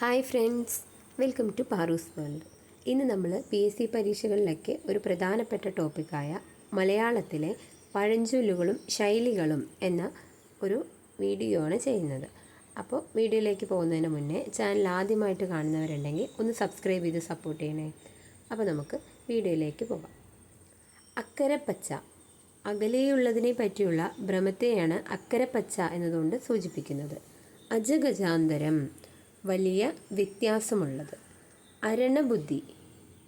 Hi friends welcome to Paroos world. ഇന്ന് നമ്മൾ P S C പരീക്ഷകളിലൊക്കെ ഒരു പ്രധാനപ്പെട്ട ടോപ്പിക്കായ മലയാളത്തിലെ പഴഞ്ചൊല്ലുകളും ശൈലികളും എന്ന ഒരു വീഡിയോ ആണ് ചെയ്യുന്നത്. അപ്പോൾ വീഡിയോയിലേക്ക് പോകുന്നതിന് മുന്നേ ചാനൽ ആദ്യമായിട്ട് കാണുന്നവരുണ്ടെങ്കിൽ ഒന്ന് സബ്സ്ക്രൈബ് ചെയ്ത് സപ്പോർട്ട് ചെയ്യണേ. അപ്പോൾ നമുക്ക് വീഡിയോയിലേക്ക് പോകാം. അക്കരപ്പച്ച അകലെയുള്ളതിനെ പറ്റിയുള്ള ഭ്രമത്തെയാണ് അക്കരപ്പച്ച എന്നതുകൊണ്ട് സൂചിപ്പിക്കുന്നത്. അജഗജാന്തരം വലിയ വ്യത്യാസമുള്ളത്. അരണബുദ്ധി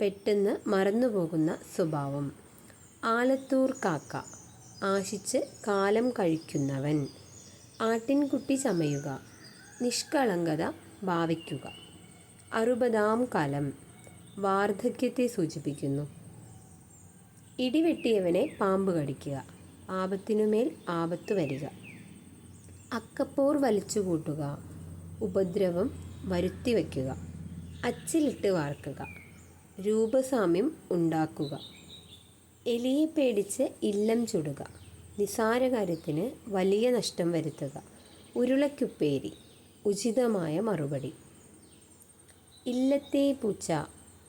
പെട്ടെന്ന് മറന്നുപോകുന്ന സ്വഭാവം. ആലത്തൂർ കാക്ക ആശിച്ച് കാലം കഴിക്കുന്നവൻ. ആട്ടിൻകുട്ടി ചമയുക നിഷ്കളങ്കത ഭാവിക്കുക. അറുപതാം കാലം വാർദ്ധക്യത്തെ സൂചിപ്പിക്കുന്നു. ഇടിവെട്ടിയവനെ പാമ്പ് കടിക്കുക ആപത്തിനുമേൽ ആപത്ത് വരിക. അക്കപ്പോർ വലിച്ചുകൂട്ടുക ഉപദ്രവം വരുത്തി വയ്ക്കുക. അച്ചിലിട്ട് വാർക്കുക. രൂപസാമ്യം ഉണ്ടാക്കുക. എലിയെ പേടിച്ച് ഇല്ലം ചുടുക. നിസാര കാര്യത്തിന് വലിയ നഷ്ടം വരുത്തുക. ഉരുളക്കുപ്പേരി ഉചിതമായ മറുപടി. ഇല്ലത്തെ പൂച്ച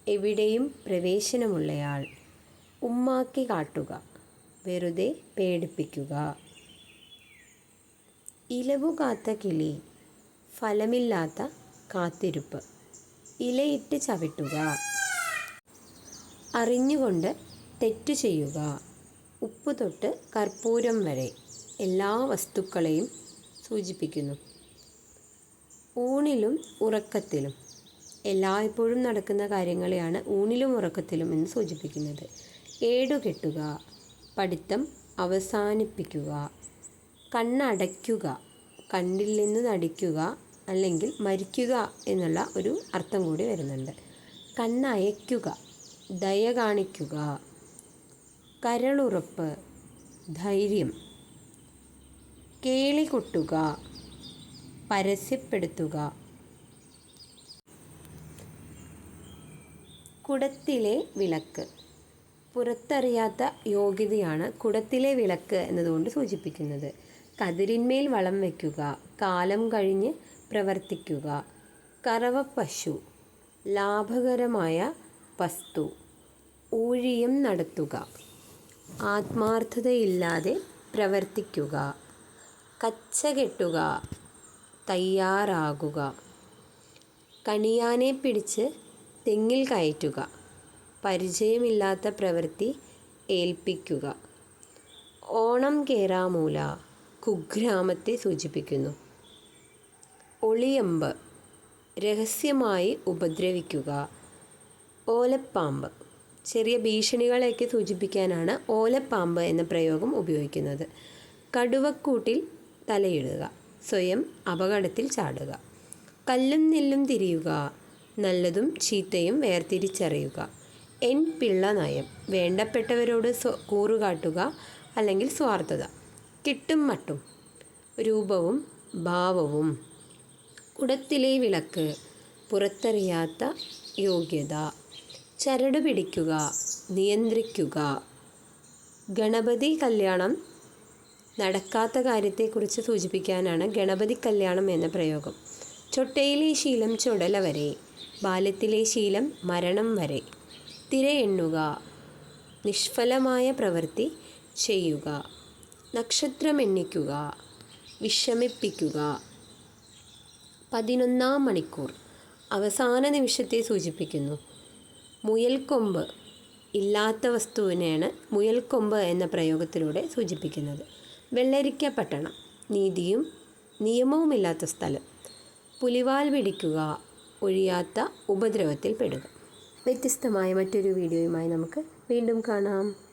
എവിടെയും പ്രവേശനമുള്ളയാൾ. ഉമ്മാക്കി കാട്ടുക. വെറുതെ പേടിപ്പിക്കുക. ഇലവുകാത്ത കിളി. ഫലമില്ലാത്ത കാത്തിരുപ്പ്. ഇലയിട്ട് ചവിട്ടുക. അറിഞ്ഞുകൊണ്ട് തെറ്റു ചെയ്യുക. ഉപ്പ് തൊട്ട് കർപ്പൂരം വരെ എല്ലാ വസ്തുക്കളെയും സൂചിപ്പിക്കുന്നു. ഊണിലും ഉറക്കത്തിലും. എല്ലായ്പ്പോഴും നടക്കുന്ന കാര്യങ്ങളെയാണ് ഊണിലും ഉറക്കത്തിലും എന്ന് സൂചിപ്പിക്കുന്നത്. ഏടുകെട്ടുക. പഠിത്തം അവസാനിപ്പിക്കുക. കണ്ണടയ്ക്കുക. കണ്ണിൽ നിന്ന് നടിക്കുക. അല്ലെങ്കിൽ മരിക്കുക എന്നുള്ള ഒരു അർത്ഥം കൂടി വരുന്നുണ്ട്. കണ്ണയക്കുക ദയ കാണിക്കുക കരളുറപ്പ് ധൈര്യം കേളി കൊട്ടുക പരസ്യപ്പെടുത്തുക. കുടത്തിലെ വിളക്ക്. പുറത്തറിയാത്ത യോഗ്യതയാണ് കുടത്തിലെ വിളക്ക് എന്നതുകൊണ്ട് സൂചിപ്പിക്കുന്നത്. കതിരിന്മേൽ വളം വയ്ക്കുക കാലം കഴിഞ്ഞ് പ്രവർത്തിക്കുക. കറവപ്പശു ലാഭകരമായ വസ്തു ഊഴിയം നടത്തുക. ആത്മാർത്ഥതയില്ലാതെ പ്രവർത്തിക്കുക. കച്ചകെട്ടുക തയ്യാറാകുക. കണിയാനെ പിടിച്ച് തെങ്ങിൽ കയറ്റുക. പരിചയമില്ലാത്ത പ്രവൃത്തി ഏൽപ്പിക്കുക. ഓണം കേറാമൂല കുഗ്രാമത്തെ സൂചിപ്പിക്കുന്നു. ഒളിയമ്പ് രഹസ്യമായി ഉപദ്രവിക്കുക. ഓലപ്പാമ്പ്. ചെറിയ ഭീഷണികളെയൊക്കെ സൂചിപ്പിക്കാനാണ് ഓലപ്പാമ്പ് എന്ന പ്രയോഗം ഉപയോഗിക്കുന്നത്. കടുവക്കൂട്ടിൽ തലയിടുക. സ്വയം അപകടത്തിൽ ചാടുക. കല്ലും നെല്ലും തിരിയുക. നല്ലതും ചീത്തയും വേർതിരിച്ചറിയുക. എൻ പിള്ള നയം. വേണ്ടപ്പെട്ടവരോട് സ്വ കൂറുകാട്ടുക അല്ലെങ്കിൽ സ്വാർത്ഥത. കിട്ടും മട്ടും. രൂപവും ഭാവവും. കുടത്തിലെ വിളക്ക് പുറത്തറിയാത്ത യോഗ്യത. ചരട് പിടിക്കുക നിയന്ത്രിക്കുക. ഗണപതി കല്യാണം നടക്കാത്ത കാര്യത്തെക്കുറിച്ച് സൂചിപ്പിക്കാനാണ് ഗണപതി കല്യാണം എന്ന പ്രയോഗം. ചൊട്ടയിലെ ശീലം ചുടല വരെ ബാല്യത്തിലെ ശീലം മരണം വരെ. തിരയെണ്ണുക നിഷ്ഫലമായ പ്രവൃത്തി ചെയ്യുക. നക്ഷത്രം എണ്ണിക്കുക വിഷമിപ്പിക്കുക. പതിനൊന്നാം മണിക്കൂർ. അവസാന നിമിഷത്തെ സൂചിപ്പിക്കുന്നു. മുയൽക്കൊമ്പ് ഇല്ലാത്ത വസ്തുവിനെയാണ് മുയൽക്കൊമ്പ് എന്ന പ്രയോഗത്തിലൂടെ സൂചിപ്പിക്കുന്നത്. വെള്ളരിക്ക പട്ടണം നീതിയും നിയമവുമില്ലാത്ത സ്ഥലം. പുലിവാൽ പിടിക്കുക ഒഴിയാത്ത ഉപദ്രവത്തിൽ പെടുക. വ്യത്യസ്തമായ മറ്റൊരു വീഡിയോയുമായി നമുക്ക് വീണ്ടും കാണാം.